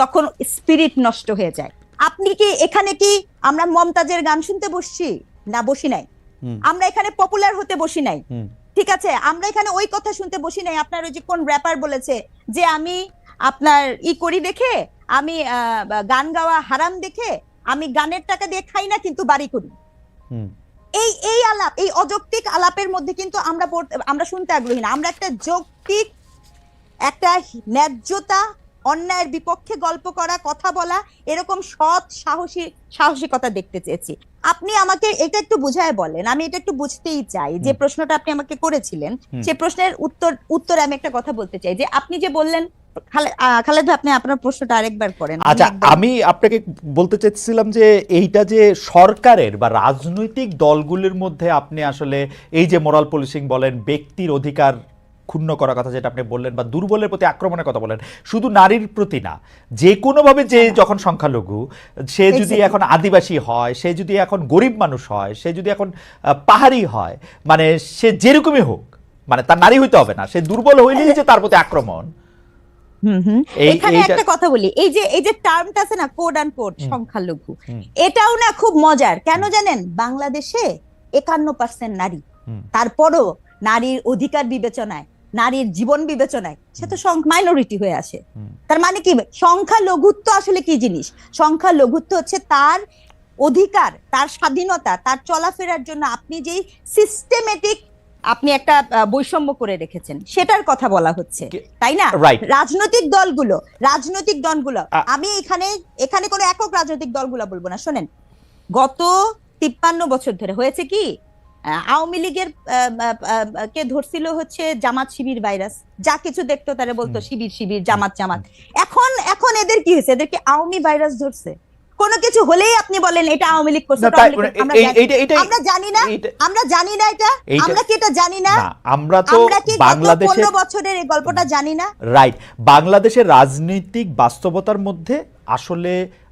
তখন স্পিরিট নষ্ট হয়ে যায়। আপনি কি এখানে কি আমরা মমতাজের গান শুনতে বসছি? না বসি নাই। আমরা এখানে পপুলার হতে বসি নাই। ঠিক আছে আমরা এখানে ওই কথা শুনতে বসি নাই। আপনার ওই যে কোন র্যাপার বলেছে যে আমি আপনার ই করি দেখে আমি গান গাওয়া হারাম দেখে আমি গানের টাকা দিয়ে খাই না কিন্তু বাড়ি করি। এই এই আলাপ এই অযৌক্তিক আলাপের মধ্যে কিন্তু আমরা আমরা শুনতে আগ্রহী না। আমরা একটা যৌক্তিক একটা ন্যায্যতা অন্যায়ের বিপক্ষে গল্প করা কথা বলা এরকম সৎ সাহসী সাহসিকতা দেখতে চেয়েছি। আপনি আমাকে এটা একটু বুঝায় বলেন আমি এটা একটু বুঝতেই চাই যে প্রশ্নটা আপনি আমাকে করেছিলেন সে প্রশ্নের উত্তর উত্তরে আমি একটা কথা বলতে চাই যে আপনি যে বললেন খালেদ আপনি আপনার প্রশ্নটা আরেকবার করেন আমি আচ্ছা আমি আপনাকে বলতে চাচ্ছিলাম যে এইটা যে সরকারের বা রাজনৈতিক দলগুলির মধ্যে আপনি আসলে এই যে মোরাল পুলিশিং বলেন ব্যক্তির অধিকার ক্ষুণ্ণ করার কথা যেটা আপনি বললেন বা দুর্বলের প্রতি আক্রমণের কথা বলেন শুধু নারীর প্রতি না যে কোনোভাবে যে যখন সংখ্যালঘু সে যদি এখন আদিবাসী হয় সে যদি এখন গরিব মানুষ হয় সে যদি এখন পাহাড়ি হয় মানে সে যেরকমই হোক মানে তার নারী হইতে হবে না সে দুর্বল হইলেই যে তার প্রতি আক্রমণ। এখানে একটা কথা বলি এই যে এই যে টার্মটা আছে না কোড অ্যান্ড কোড সংখ্যালঘু এটাও না খুব মজার কেন জানেন? বাংলাদেশে একান্ন পার্সেন্ট নারী তারপরও নারীর অধিকার বিবেচনায় নারীর জীবন বিবেচনায় সে তো মাইনরিটি হয়ে আসে। তার মানে কি? সংখ্যালঘুত্ব আসলে কি জিনিস? সংখ্যালঘুত্ব হচ্ছে তার অধিকার তার স্বাধীনতা তার চলাফেরার জন্য আপনি যেই সিস্টেমেটিক আপনি একটা বৈষম্য করে রেখেছেন সেটার কথা বলা হচ্ছে। তাই না? রাজনৈতিক দলগুলো রাজনৈতিক দলগুলো আমি এখানে এখানে কোনো একক রাজনৈতিক দলগুলো বলব না। শোনেন গত তিপ্পান্ন বছর ধরে হয়েছে কি? আওয়ামী লীগের কে ধরছিল হচ্ছে জামাত শিবির ভাইরাস। যা কিছু দেখতো তারা বলতো শিবির শিবির জামাত জামাত। এখন এখন এদের কি হয়েছে? এদেরকে আওয়ামী ভাইরাস ধরছে? কোনো কিছু হলেই আপনি বলেন এটা আওয়ামী লীগ করছে না, ওটা তাই- আওয়ামী লীগ করছে। আমরা জানি- না আমরা জানি না এটা। আমরা কি এটা জানি না? আমরা তো বাংলাদেশের পনেরো বছরের এই গল্পটা জানি না? রাইট। বাংলাদেশের রাজনৈতিক বাস্তবতার মধ্যে আসলে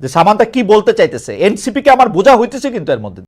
যে সামান্তা কি বলতে চাইতেছে? এনসিপি কে আমার বোঝা হইতেছে কিন্তু এর মধ্যে